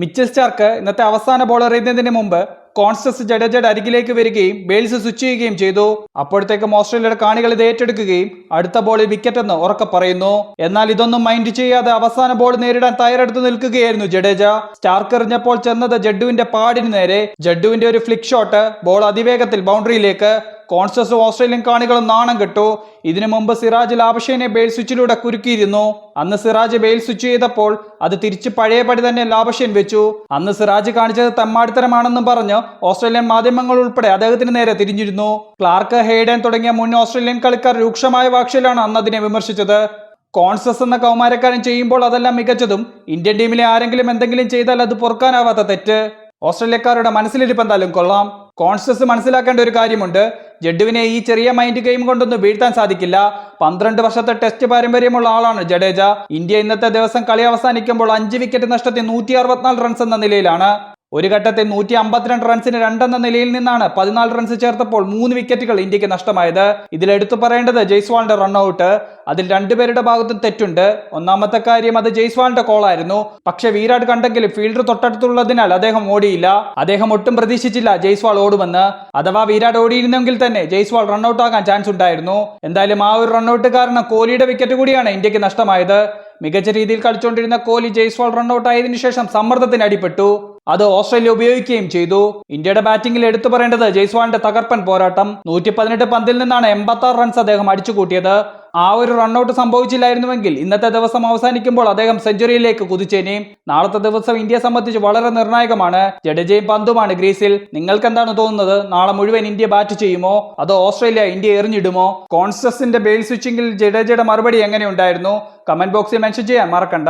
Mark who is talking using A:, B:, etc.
A: Mitchell Starc ഇന്നത്തെ അവസാന ball എറിയുന്നതിന് മുമ്പ് കോൺസ്റ്റസ് ജഡേജഡ് അരികിലേക്ക് വരികയും ബെയിൽസ് സ്വിച്ച് ചെയ്യുകയും ചെയ്തു. അപ്പോഴത്തേക്കും ഓസ്ട്രേലിയയുടെ കാണികൾ ഇത് ഏറ്റെടുക്കുകയും അടുത്ത ബോളിൽ വിക്കറ്റ് എന്ന് ഉറക്കെ പറയുന്നു. എന്നാൽ ഇതൊന്നും മൈൻഡ് ചെയ്യാതെ അവസാന ബോൾ നേരിടാൻ തയ്യാറെടുത്ത് നിൽക്കുകയായിരുന്നു ജഡേജ. സ്റ്റാർക്ക് എറിഞ്ഞപ്പോൾ ചെന്നത് ജഡ്ഡുവിന്റെ പാടിന് നേരെ. ജഡ്ഡുവിന്റെ ഒരു ഫ്ലിക് ഷോട്ട് ബോൾ അതിവേഗത്തിൽ ബൗണ്ടറിയിലേക്ക് കോൺസ്റ്റസും ഓസ്ട്രേലിയൻ കാണികൾ നാണം കെട്ടു. ഇതിനു മുമ്പ് സിറാജ് ലാബഷേനെ ബെയിൽ സ്വിച്ചിലൂടെ കുരുക്കിയിരുന്നു. അന്ന് സിറാജ് ബെയിൽ സ്വിച്ച് ചെയ്തപ്പോൾ അത് തിരിച്ച് പഴയപടി തന്നെ ലാബഷേൻ വെച്ചു. അന്ന് സിറാജ് കാണിച്ചത് തമ്മാടിത്തരമാണെന്നും പറഞ്ഞ് ഓസ്ട്രേലിയൻ മാധ്യമങ്ങൾ ഉൾപ്പെടെ അദ്ദേഹത്തിന് നേരെ തിരിഞ്ഞിരുന്നു. ക്ലാർക്ക് ഹെയ്ഡൻ തുടങ്ങിയ മുൻ ഓസ്ട്രേലിയൻ കളിക്കാർ രൂക്ഷമായ വാക്ഷിലാണ് അന്ന് അതിനെ വിമർശിച്ചത്. കോൺസസ് എന്ന കൗമാരക്കാരൻ ചെയ്യുമ്പോൾ അതെല്ലാം മികച്ചതും ഇന്ത്യൻ ടീമിലെ ആരെങ്കിലും എന്തെങ്കിലും ചെയ്താൽ അത് പൊറുക്കാനാവാത്ത തെറ്റ്. ഓസ്ട്രേലിയക്കാരുടെ മനസ്സിലിരിപ്പ് എന്തായാലും കൊള്ളാം. കോൺസ്റ്റസ് മനസ്സിലാക്കേണ്ട ഒരു കാര്യമുണ്ട്. ജഡുവിനെ ഈ ചെറിയ മൈൻഡ് ഗെയിം കൊണ്ടൊന്നും വീഴ്ത്താൻ സാധിക്കില്ല. പന്ത്രണ്ട് വർഷത്തെ ടെസ്റ്റ് പാരമ്പര്യമുള്ള ആളാണ് ജഡേജ. ഇന്ത്യ ഇന്നത്തെ ദിവസം കളി അവസാനിക്കുമ്പോൾ അഞ്ച് വിക്കറ്റ് നഷ്ടത്തിൽ നൂറ്റി റൺസ് എന്ന നിലയിലാണ്. ഒരു ഘട്ടത്തിൽ നൂറ്റി അമ്പത്തിരണ്ട് റൺസിന് രണ്ടെന്ന നിലയിൽ നിന്നാണ് പതിനാല് റൺസ് ചേർത്തപ്പോൾ മൂന്ന് വിക്കറ്റുകൾ ഇന്ത്യയ്ക്ക് നഷ്ടമായത്. ഇതിൽ എടുത്തു പറയേണ്ടത് ജയ്സ്വാളിന്റെ റൺഔട്ട് അതിൽ രണ്ടുപേരുടെ ഭാഗത്തും തെറ്റുണ്ട്. ഒന്നാമത്തെ കാര്യം അത് ജയ്സ്വാളിന്റെ കോളായിരുന്നു പക്ഷേ വിരാട് കണ്ടെങ്കിലും ഫീൽഡർ തൊട്ടടുത്തുള്ളതിനാൽ അദ്ദേഹം ഓടിയില്ല. അദ്ദേഹം ഒട്ടും പ്രതീക്ഷിച്ചില്ല ജയ്സ്വാൾ ഓടുമെന്ന്. അഥവാ വിരാട് ഓടിയിരുന്നെങ്കിൽ തന്നെ ജയ്സ്വാൾ റൺഔട്ട് ആകാൻ ചാൻസ് ഉണ്ടായിരുന്നു. എന്തായാലും ആ ഒരു റൺഔട്ട് കാരണം കോഹ്ലിയുടെ വിക്കറ്റ് കൂടിയാണ് ഇന്ത്യയ്ക്ക് നഷ്ടമായത്. മികച്ച രീതിയിൽ കളിച്ചുകൊണ്ടിരുന്ന കോഹ്ലി ജയ്സ്വാൾ റൺഔട്ട് ആയതിനു ശേഷം സമ്മർദ്ദത്തിന് അടിപ്പെട്ടു. അത് ഓസ്ട്രേലിയ ഉപയോഗിക്കുകയും ചെയ്തു. ഇന്ത്യയുടെ ബാറ്റിംഗിൽ എടുത്തു പറയേണ്ടത് ജയ്സ്വാളിന്റെ തകർപ്പൻ പോരാട്ടം. നൂറ്റി പതിനെട്ട് പന്തിൽ നിന്നാണ് എൺപത്തി ആറ് റൺസ് അദ്ദേഹം അടിച്ചുകൂട്ടിയത്. ആ ഒരു റണ്ണൌട്ട് സംഭവിച്ചില്ലായിരുന്നുവെങ്കിൽ ഇന്നത്തെ ദിവസം അവസാനിക്കുമ്പോൾ അദ്ദേഹം സെഞ്ചുറിയിലേക്ക് കുതിച്ചേനെയും നാളത്തെ ദിവസം ഇന്ത്യ സംബന്ധിച്ച് വളരെ നിർണായകമാണ്. ജഡേജയും പന്തുമാണ് ഗ്രീസിൽ. നിങ്ങൾക്ക് എന്താണ് തോന്നുന്നത്? നാളെ മുഴുവൻ ഇന്ത്യ ബാറ്റ് ചെയ്യുമോ? അതോ ഓസ്ട്രേലിയ ഇന്ത്യ എറിഞ്ഞിടുമോ? കോൺസ്റ്റസിന്റെ ബെയിൽ സ്വിച്ചിങ്ങിൽ ജഡേജയുടെ മറുപടി എങ്ങനെയുണ്ടായിരുന്നു കമന്റ് ബോക്സിൽ മെൻഷൻ ചെയ്യാൻ മറക്കണ്ട.